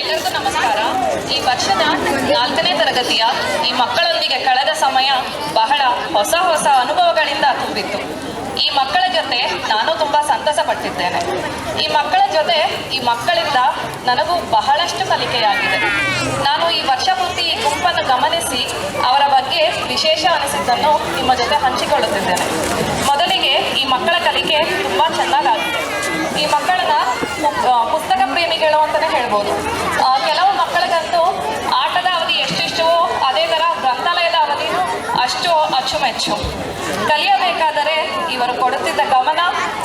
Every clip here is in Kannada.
ಎಲ್ಲರಿಗೂ ನಮಸ್ಕಾರ. ಈ ವರ್ಷದ ನಾಲ್ಕನೇ ತರಗತಿಯ ಈ ಮಕ್ಕಳೊಂದಿಗೆ ಕಳೆದ ಸಮಯ ಬಹಳ ಹೊಸ ಹೊಸ ಅನುಭವಗಳಿಂದ ತುಂಬಿತ್ತು. ಈ ಮಕ್ಕಳ ಜೊತೆ ನಾನು ತುಂಬ ಸಂತಸ ಪಟ್ಟಿದ್ದೇನೆ ಈ ಮಕ್ಕಳ ಜೊತೆ ಈ ಮಕ್ಕಳಿಂದ ನನಗೂ ಬಹಳಷ್ಟು ಕಲಿಕೆಯಾಗಿದೆ. ನಾನು ಈ ವರ್ಷ ಪೂರ್ತಿ ಈ ಗುಂಪನ್ನು ಗಮನಿಸಿ ಅವರ ಬಗ್ಗೆ ವಿಶೇಷ ಅನಿಸಿದ್ದನ್ನು ನಿಮ್ಮ ಜೊತೆ ಹಂಚಿಕೊಳ್ಳುತ್ತಿದ್ದೇನೆ. ಮೊದಲಿಗೆ ಈ ಮಕ್ಕಳ ಕಲಿಕೆ ತುಂಬ ಚೆನ್ನಾಗಾಗಿದೆ. ಈ ಮಕ್ಕಳನ್ನ ಪುಸ್ತಕ ಪ್ರೇಮಿಗಳು ಅಂತಲೇ ಹೇಳ್ಬೋದು. ಅಷ್ಟು ಅಚ್ಚುಮೆಚ್ಚು. ಕಲಿಯಬೇಕಾದರೆ ಇವರು ಕೊಡುತ್ತಿದ್ದ ಗಮನ,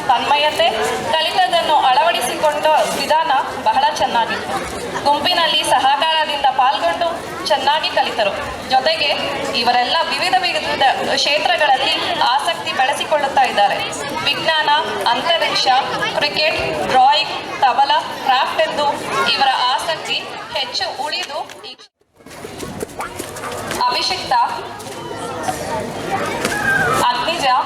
ತನ್ಮಯತೆ, ಕಲಿತದನ್ನು ಅಳವಡಿಸಿಕೊಂಡ ವಿಧಾನ ಬಹಳ ಚೆನ್ನಾಗಿತ್ತು ಗುಂಪಿನಲ್ಲಿ ಸಹಕಾರದಿಂದ ಪಾಲ್ಗೊಂಡು ಚೆನ್ನಾಗಿ ಕಲಿತರು. ಜೊತೆಗೆ ಇವರೆಲ್ಲ ವಿವಿಧ ವಿವಿಧ ಕ್ಷೇತ್ರಗಳಲ್ಲಿ ಆಸಕ್ತಿ ಬೆಳೆಸಿಕೊಳ್ಳುತ್ತಾ ಇದ್ದಾರೆ. ವಿಜ್ಞಾನ, ಅಂತರಿಕ್ಷ, ಕ್ರಿಕೆಟ್, ಡ್ರಾಯಿಂಗ್, ತಬಲ, ಕ್ರಾಫ್ಟ್ ಎಂದು ಇವರ ಆಸಕ್ತಿ ಹೆಚ್ಚು ಉಳಿದು ಅಭಿಷಿಕ್ತ आगे जाओ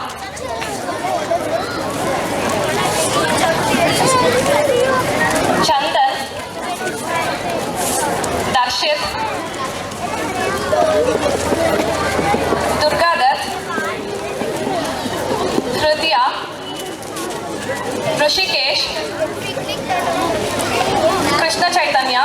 चंदन। दक्षित ऋषिकेश। कृष्ण चैतन्य।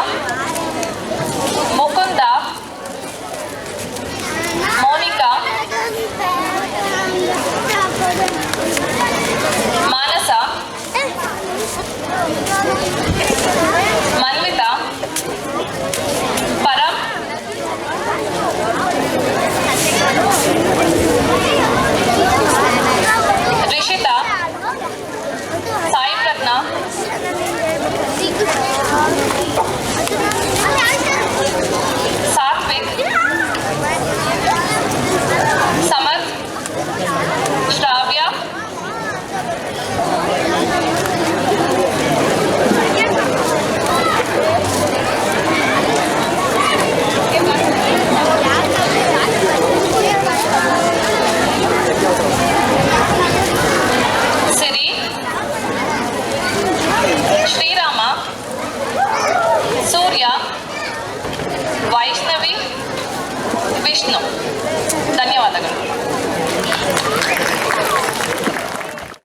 Não. Da